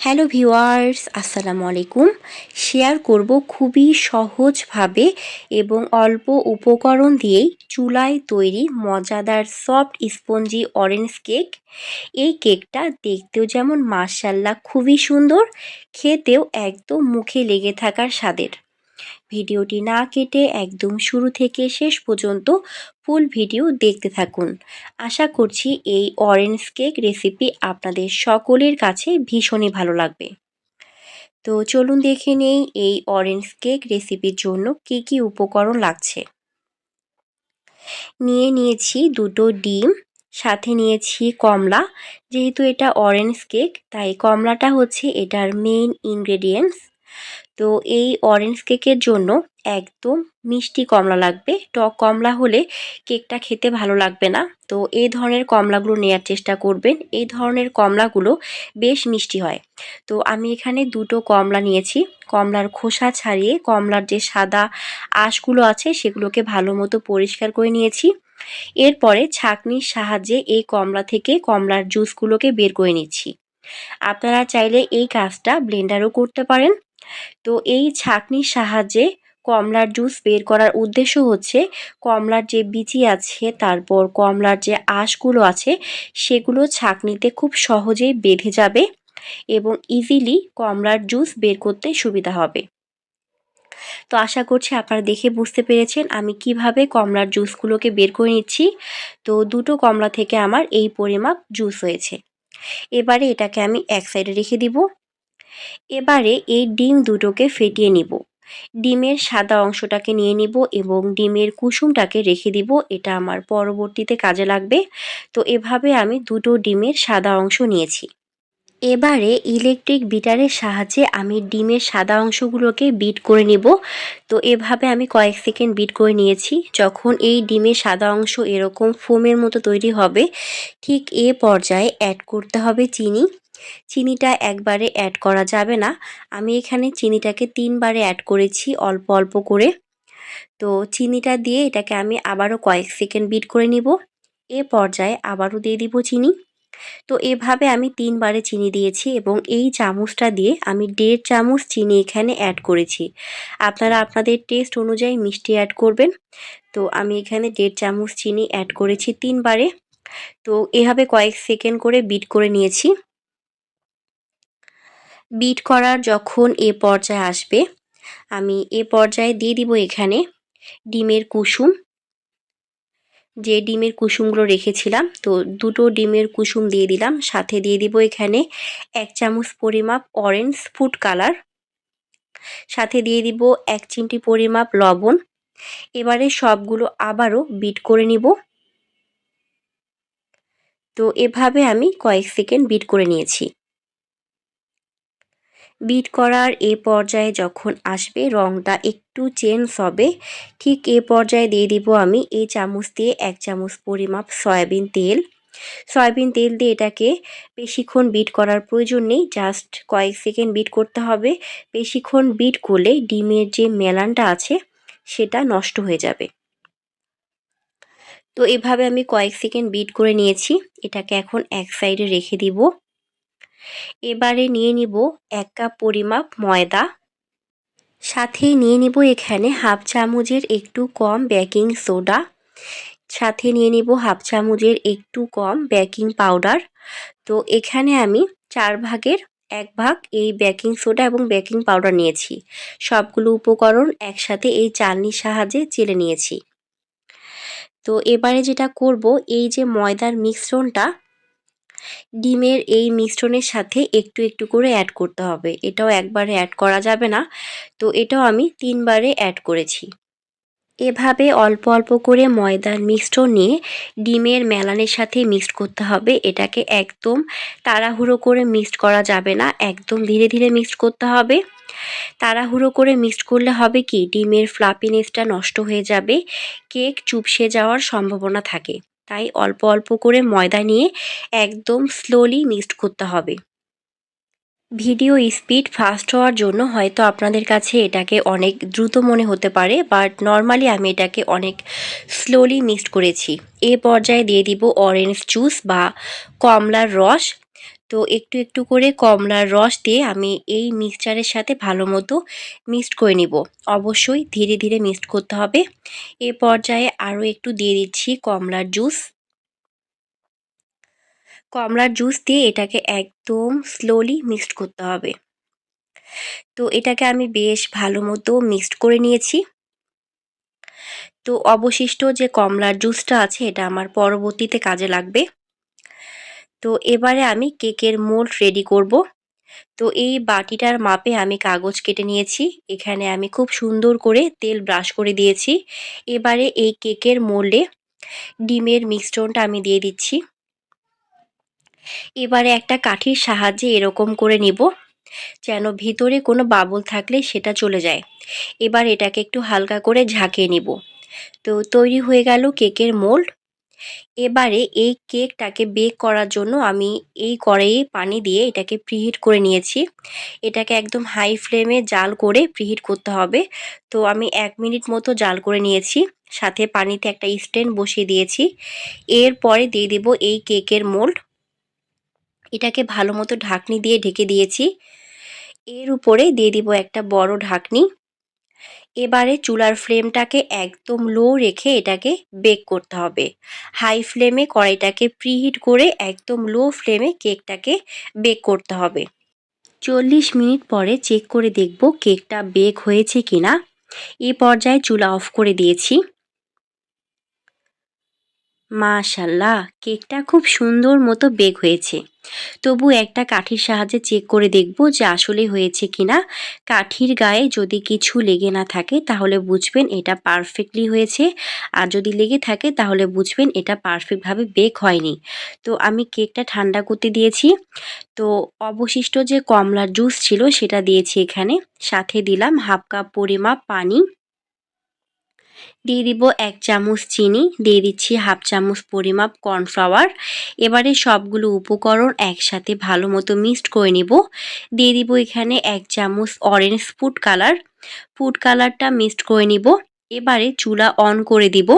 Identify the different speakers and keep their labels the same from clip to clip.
Speaker 1: Hello viewers আসসালামু আলাইকুম। Share করব খুবই সহজভাবে এবং অল্প উপকরণ দিয়েই চুলায় তৈরি মজাদার সফট স্পঞ্জি অরেঞ্জ কেক এই কেকটা দেখতেও যেমন মার্শাল্লাহ খুবই সুন্দর, খেতেও একদম মুখে লেগে থাকার স্বাদের। ভিডিওটি না কেটে একদম শুরু থেকে শেষ পর্যন্ত ফুল ভিডিও দেখতে থাকুন। আশা করছি এই অরেঞ্জ কেক রেসিপি আপনাদের সকলের কাছে ভীষণই ভালো লাগবে। তো চলুন দেখে নেই এই অরেঞ্জ কেক রেসিপির জন্য কি কি উপকরণ লাগছে। নিয়ে নিয়েছি দুটো ডিম, সাথে নিয়েছি কমলা। যেহেতু এটা অরেঞ্জ কেক তাই কমলাটা হচ্ছে এটার মেইন ইনগ্রেডিয়েন্টস তো এই অরেঞ্জ কেকের জন্য একদম মিষ্টি কমলা লাগবে। টক কমলা হলে কেকটা খেতে ভালো লাগবে না। তো এই ধরনের কমলাগুলো নেওয়ার চেষ্টা করবেন। এই ধরনের কমলাগুলো বেশ মিষ্টি হয়। তো আমি এখানে দুটো কমলা নিয়েছি। কমলার খোসা ছাড়িয়ে কমলার যে সাদা আঁশগুলো আছে সেগুলোকে ভালো মতো পরিষ্কার করে নিয়েছি। এরপরে ছাঁকনির সাহায্যে এই কমলা থেকে কমলার জুসগুলোকে বের করে নিচ্ছি। আপনারা চাইলে এই কাজটা ব্লেন্ডারও করতে পারেন। তো এই ছাঁকনির সাহায্যে কমলার জুস বের করার উদ্দেশ্য হচ্ছে কমলার যে বিচি আছে, তারপর কমলার যে আঁশগুলো আছে, সেগুলো ছাঁকনিতে খুব সহজেই বেঁধে যাবে এবং ইজিলি কমলার জুস বের করতে সুবিধা হবে। তো আশা করছি আপনারা দেখে বুঝতে পেরেছেন আমি কীভাবে কমলার জুসগুলোকে বের করে নিচ্ছি। তো দুটো কমলা থেকে আমার এই পরিমাপ জুস হয়েছে। এবারে এটাকে আমি এক সাইডে রেখে দিব। এবারে এই ডিম দুটোকে ফেটিয়ে নিব। ডিমের সাদা অংশটাকে নিয়ে নিব এবং ডিমের কুসুমটাকে রেখে দিব। এটা আমার পরবর্তীতে কাজে লাগবে। তো এভাবে আমি দুটো ডিমের সাদা অংশ নিয়েছি। এবারে ইলেকট্রিক বিটারের সাহায্যে আমি ডিমের সাদা অংশগুলোকে বিট করে নিব। তো এভাবে আমি কয়েক সেকেন্ড বিট করে নিয়েছি। যখন এই ডিমের সাদা অংশ এরকম ফোমের মতো তৈরি হবে, ঠিক এ পর্যায়ে অ্যাড করতে হবে চিনি। চিনিটা একবারে অ্যাড করা যাবে না। আমি এখানে চিনিটাকে তিনবারে অ্যাড করেছি অল্প অল্প করে। তো চিনিটা দিয়ে এটাকে আমি আবারও কয়েক সেকেন্ড বিট করে নিব। এ পর্যায়ে আবারও দিয়ে দিব চিনি। তো এভাবে আমি তিনবারে চিনি দিয়েছি এবং এই চামচটা দিয়ে আমি দেড় চামচ চিনি এখানে অ্যাড করেছি। আপনারা আপনাদের টেস্ট অনুযায়ী মিষ্টি অ্যাড করবেন। তো আমি এখানে দেড় চামচ চিনি অ্যাড করেছি তিনবারে। তো এভাবে কয়েক সেকেন্ড করে বিট করে নিয়েছি। বিট করার যখন এ পর্যায়ে আসবে, আমি এ পর্যায়ে দিয়ে দিব এখানে ডিমের কুসুম। যে ডিমের কুসুমগুলো রেখেছিলাম, তো দুটো ডিমের কুসুম দিয়ে দিলাম, সাথে দিয়ে দিব এখানে এক চামচ পরিমাপ অরেঞ্জ ফুড কালার সাথে দিয়ে দিব এক চিমটি পরিমাপ লবণ। এবারে সবগুলো আবারও বিট করে নিব। তো এভাবে আমি কয়েক সেকেন্ড বিট করে নিয়েছি। বিট করার এ পর্যায়ে যখন আসবে রঙটা একটু চেঞ্জ হবে, ঠিক এ পর্যায়ে দিয়ে দিব আমি এই চামচ দিয়ে এক চামচ পরিমাপ সয়াবিন তেল। সয়াবিন তেল দিয়ে এটাকে বেশিক্ষণ বিট করার প্রয়োজন নেই জাস্ট কয়েক সেকেন্ড বিট করতে হবে। বেশিক্ষণ বিট করলে ডিমের যে মেলানটা আছে, সেটা নষ্ট হয়ে যাবে। তো এভাবে আমি কয়েক সেকেন্ড বিট করে নিয়েছি, এটাকে এখন এক সাইডে রেখে দিব। এবারে নিয়ে নিব এক কাপ পরিমাপ ময়দা। সাথে নিয়ে নিব এখানে হাফ চামচের একটু কম বেকিং সোডা। সাথে নিয়ে নিব হাফ চামচের একটু কম বেকিং পাউডার। তো এখানে আমি চার ভাগের এক ভাগ এই বেকিং সোডা এবং বেকিং পাউডার নিয়েছি। সবগুলো উপকরণ একসাথে এই চালনির সাহায্যে চেলে নিয়েছি। তো এবারে যেটা করব, এই যে ময়দার মিশ্রণটা ডিমের এই মিশ্রণের সাথে একটু একটু করে অ্যাড করতে হবে। এটাও একবারে অ্যাড করা যাবে না। তো এটাও আমি তিনবারে অ্যাড করেছি। এভাবে অল্প অল্প করে ময়দার মিশ্রণ নিয়ে ডিমের মেলানের সাথে মিক্সড করতে হবে। এটাকে একদম তাড়াহুড়ো করে মিক্সড করা যাবে না। একদম ধীরে ধীরে মিক্সড করতে হবে। তাড়াহুড়ো করে মিক্সড করলে হবে কি? ডিমের ফ্লাপিনেসটা নষ্ট হয়ে যাবে। কেক চুপসে যাওয়ার সম্ভাবনা থাকে। তাই অল্প অল্প করে ময়দা নিয়ে একদম স্লোলি মিক্সড করতে হবে। ভিডিও স্পিড ফাস্ট হওয়ার জন্য হয়তো আপনাদের কাছে এটাকে অনেক দ্রুত মনে হতে পারে বাট নর্মালি আমি এটাকে অনেক স্লোলি মিক্সড করেছি। এ পর্যায়ে দিয়ে দিব অরেঞ্জ জুস বা কমলার রস। তো একটু একটু করে কমলার রস দিয়ে আমি এই মিক্সচারের সাথে ভালো মতো মিক্সড করে নিব। অবশ্যই ধীরে ধীরে মিক্সড করতে হবে। এ পর্যায়ে আরও একটু দিয়ে দিচ্ছি কমলার জুস কমলার জুস দিয়ে এটাকে একদম স্লোলি মিক্সড করতে হবে। তো এটাকে আমি বেশ ভালো মতো মিক্সড করে নিয়েছি। তো অবশিষ্ট যে কমলার জুসটা আছে, এটা আমার পরবর্তীতে কাজে লাগবে। তো এবারে আমি কেকের মোল্ড রেডি করব। তো এই বাটিটার মাপে আমি কাগজ কেটে নিয়েছি। এখানে আমি খুব সুন্দর করে তেল ব্রাশ করে দিয়েছি। এবারে এই কেকের মোল্ডে ডিমের মিক্সটনটা আমি দিয়ে দিচ্ছি। এবারে একটা কাঠির সাহায্যে এরকম করে নিব, যেন ভিতরে কোনো বাবল থাকলে সেটা চলে যায়। এবার এটাকে একটু হালকা করে ঝাঁকিয়ে নিব। তো তৈরি হয়ে গেল কেকের মোল্ড এবারে এই কেকটাকে বেক করার জন্য আমি এই কড়াইয়ে পানি দিয়ে এটাকে প্রিহিট করে নিয়েছি। এটাকে একদম হাই ফ্লেমে জাল করে প্রিহিট করতে হবে। তো আমি এক মিনিট মতো জাল করে নিয়েছি। সাথে পানিতে একটা স্ট্যান্ড বসিয়ে দিয়েছি। এরপরে দিয়ে দেব এই কেকের মোল্ড এটাকে ভালো মতো ঢাকনি দিয়ে ঢেকে দিয়েছি। এর উপরে দিয়ে দিব একটা বড় ঢাকনি। এবারে চুলার ফ্লেমটাকে একদম লো রেখে এটাকে বেক করতে হবে। হাই ফ্লেমে কড়াইটাকে প্রিহিট করে একদম লো ফ্লেমে কেকটাকে বেক করতে হবে। চল্লিশ মিনিট পরে চেক করে দেখব কেকটা বেক হয়েছে কিনা। এ পর্যায়ে চুলা অফ করে দিয়েছি। মাশাল্লাহ, কেকটা খুব সুন্দর মতো বেক হয়েছে। তবু একটা কাঠির সাহায্যে চেক করে দেখব যে আসলে হয়েছে কিনা। কাঠির গায়ে যদি কিছু লেগে না থাকে, তাহলে বুঝবেন এটা পারফেক্টলি হয়েছে। আর যদি লেগে থাকে, তাহলে বুঝবেন এটা পারফেক্টভাবে বেক হয়নি। তো আমি কেকটা ঠান্ডা করতে দিয়েছি। তো অবশিষ্ট যে কমলার জুস ছিল, সেটা দিয়েছি এখানে। সাথে দিলাম হাফ কাপ পরিমাপ পানি। দিয়ে দিব এক চামচ চিনি, দিয়ে দিচ্ছি হাফ চামচ পরিমাপ কর্নফ্লাওয়ার। এবারে সবগুলো উপকরণ একসাথে ভালো মতো মিক্সড করে নিব। দিয়ে দিব এখানে এক চামচ অরেঞ্জ ফুড কালার। ফুড কালারটা মিক্সড করে নিব। এবারে চুলা অন করে দিব।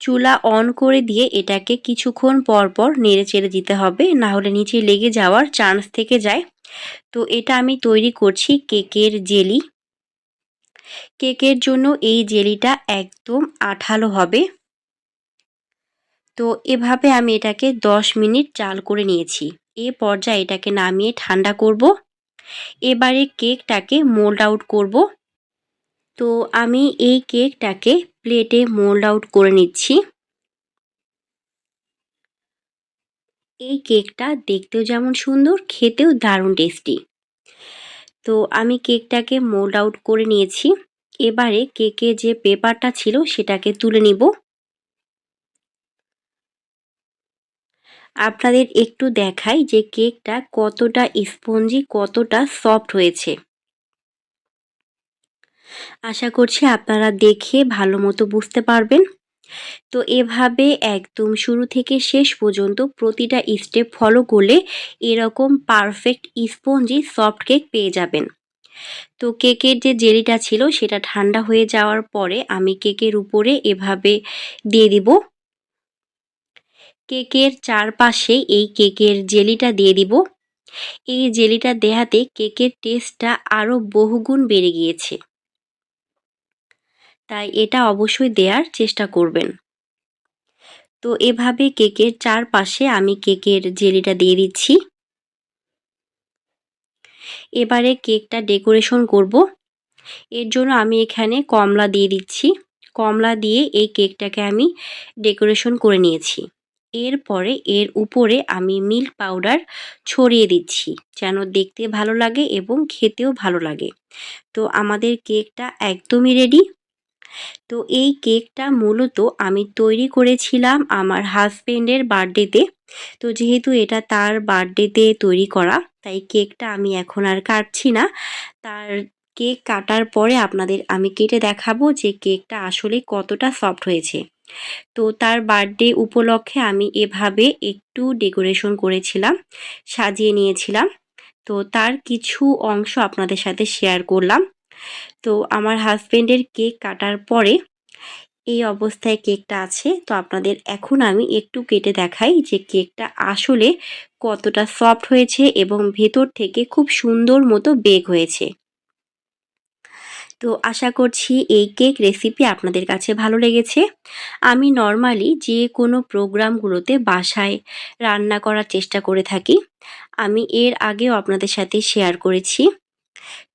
Speaker 1: চুলা অন করে দিয়ে এটাকে কিছুক্ষণ পর পর নেড়ে চেড়ে দিতে হবে, না হলে নিচে লেগে যাওয়ার চান্স থেকে যায়। তো এটা আমি তৈরি করছি কেকের জেলি। কেকের জন্য এই জেলিটা একদম আঠালো হবে। তো এভাবে আমি এটাকে 10 মিনিট চাল করে নিয়েছি। এ পর্যায়ে এটাকে নামিয়ে ঠান্ডা করব। এবারে কেকটাকে মোল্ড আউট করব। তো আমি এই কেকটাকে প্লেটে মোল্ড আউট করে নিচ্ছি। এই কেকটা দেখতেও যেমন সুন্দর, খেতেও দারুণ টেস্টি। তো আমি কেকটাকে মোল্ড আউট করে নিয়েছি। এবারে কেকে যে পেপারটা ছিল সেটাকে তুলে নিব। আপনাদের একটু দেখাই যে কেকটা কতটা স্পঞ্জি, কতটা সফট হয়েছে। আশা করছি আপনারা দেখে ভালো মতো বুঝতে পারবেন। তো এভাবে একদম শুরু থেকে শেষ পর্যন্ত প্রতিটা স্টেপ ফলো করলে এরকম পারফেক্ট স্পঞ্জি সফট কেক পেয়ে যাবেন। তো কেকের যে জেলিটা ছিল সেটা ঠান্ডা হয়ে যাওয়ার পরে আমি কেকের উপরে এভাবে দিয়ে দিব। কেকের চারপাশে এই কেকের জেলিটা দিয়ে দিব। এই জেলিটা দেহাতে কেকের টেস্টটা আরও বহুগুণ বেড়ে গিয়েছে। তাই এটা অবশ্যই দেওয়ার চেষ্টা করবেন। তো এভাবে কেকের চারপাশে আমি কেকের জেলিটা দিয়ে দিচ্ছি। এবারে কেকটা ডেকোরেশন করব। এর জন্য আমি এখানে কমলা দিয়ে দিচ্ছি। কমলা দিয়ে এই কেকটাকে আমি ডেকোরেশন করে নিয়েছি। এরপরে এর উপরে আমি মিল্ক পাউডার ছড়িয়ে দিচ্ছি যেন দেখতে ভালো লাগে এবং খেতেও ভালো লাগে। তো আমাদের কেকটা একদমই রেডি। তো এই কেকটা মূলত আমি তৈরি করেছিলাম আমার হাজব্যান্ডের বার্থডেতে। তো যেহেতু এটা তার বার্থডেতে তৈরি করা, তাই কেকটা আমি এখন আর কাটছি না। তার কেক কাটার পরে আপনাদের আমি কেটে দেখাবো যে কেকটা আসলে কতটা সফট হয়েছে। তো তার বার্থডে উপলক্ষে আমি এভাবে একটু ডেকোরেশন করেছিলাম, সাজিয়ে নিয়েছিলাম। তো তার কিছু অংশ আপনাদের সাথে শেয়ার করলাম। তো আমার হাজব্যান্ডের কেক কাটার পরে এই অবস্থায় কেকটা আছে। তো আপনাদের এখন আমি একটু কেটে দেখাই যে কেকটা আসলে কতটা সফট হয়েছে এবং ভেতর থেকে খুব সুন্দর মতো বেগ হয়েছে। তো আশা করছি এই কেক রেসিপি আপনাদের কাছে ভালো লেগেছে। আমি নর্মালি যে কোনো প্রোগ্রামগুলোতে বাসায় রান্না করার চেষ্টা করে থাকি। আমি এর আগেও আপনাদের সাথে শেয়ার করেছি।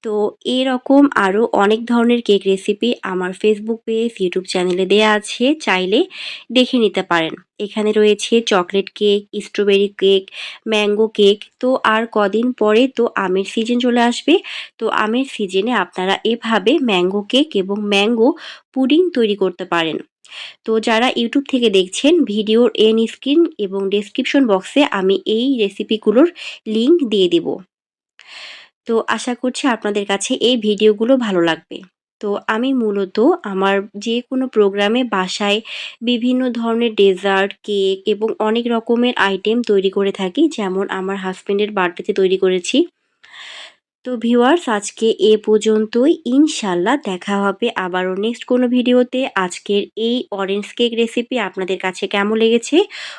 Speaker 1: তো এরকম আরও অনেক ধরনের কেক রেসিপি আমার ফেসবুক পেজ ইউটিউব চ্যানেলে দেয়া আছে, চাইলে দেখে নিতে পারেন। এখানে রয়েছে chocolate cake strawberry cake mango cake তো আর কদিন পরে তো আমের সিজন চলে আসবে। তো আমের সিজনে আপনারা এভাবে ম্যাঙ্গো কেক এবং ম্যাঙ্গো পুডিং তৈরি করতে পারেন। তো যারা ইউটিউব থেকে দেখছেন, ভিডিওর এন স্ক্রিন এবং ডেসক্রিপশন বক্সে আমি এই রেসিপিগুলোর লিংক দিয়ে দেবো। তো আশা করছি আপনাদের কাছে এই ভিডিওগুলো ভালো লাগবে। তো আমি মূলত আমার যে কোনো প্রোগ্রামে বাসায় বিভিন্ন ধরনের ডেজার্ট কেক এবং অনেক রকমের আইটেম তৈরি করে থাকি। যেমন আমার হাজব্যান্ডের বার্থডেতে তৈরি করেছি। তো ভিউয়ার্স আজকে এ পর্যন্তই। ইনশাল্লাহ দেখা হবে আবারও নেক্সট কোনো ভিডিওতে। আজকের এই অরেঞ্জ কেক রেসিপি আপনাদের কাছে কেমন লেগেছে?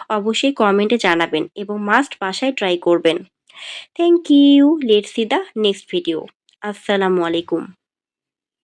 Speaker 1: অবশ্যই কমেন্টে জানাবেন এবং মাস্ট বাসায় ট্রাই করবেন। Thank you let see the next video আসসালামু আলাইকুম